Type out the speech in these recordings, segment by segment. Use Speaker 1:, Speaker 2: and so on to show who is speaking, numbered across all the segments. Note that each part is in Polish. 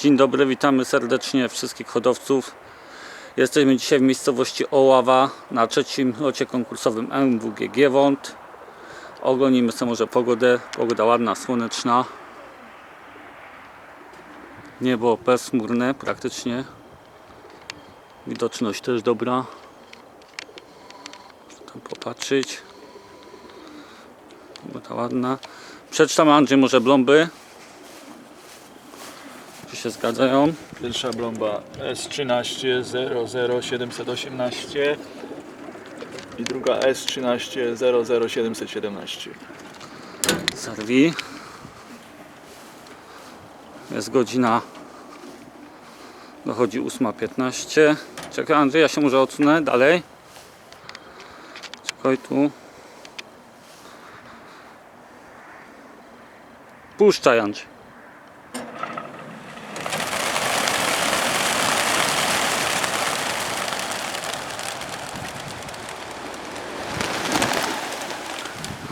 Speaker 1: Dzień dobry, witamy serdecznie wszystkich hodowców. Jesteśmy dzisiaj w miejscowości Oława na trzecim locie konkursowym MWGG Wąt. Oglądnimy sobie może pogodę. Pogoda ładna, słoneczna. Niebo bezchmurne praktycznie. Widoczność też dobra. Tam popatrzeć. Pogoda ładna. Przeczytam Andrzej może blomby. Czy się zgadzają?
Speaker 2: Pierwsza blomba S13 00718 i druga S13 00717.
Speaker 1: Zerwij. Jest godzina. Dochodzi 8.15. Czekaj Andrzej, ja się może odsunę dalej. Czekaj tu. Puszczaj Andrzej.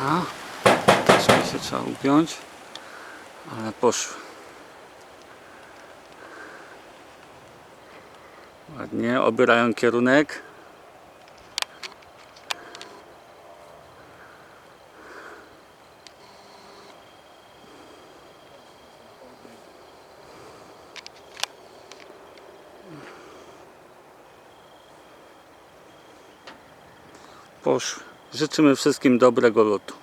Speaker 1: A, troszkę się trzeba ugiąć, ale poszły. Ładnie, obierają kierunek. Poszły. Życzymy wszystkim dobrego lotu.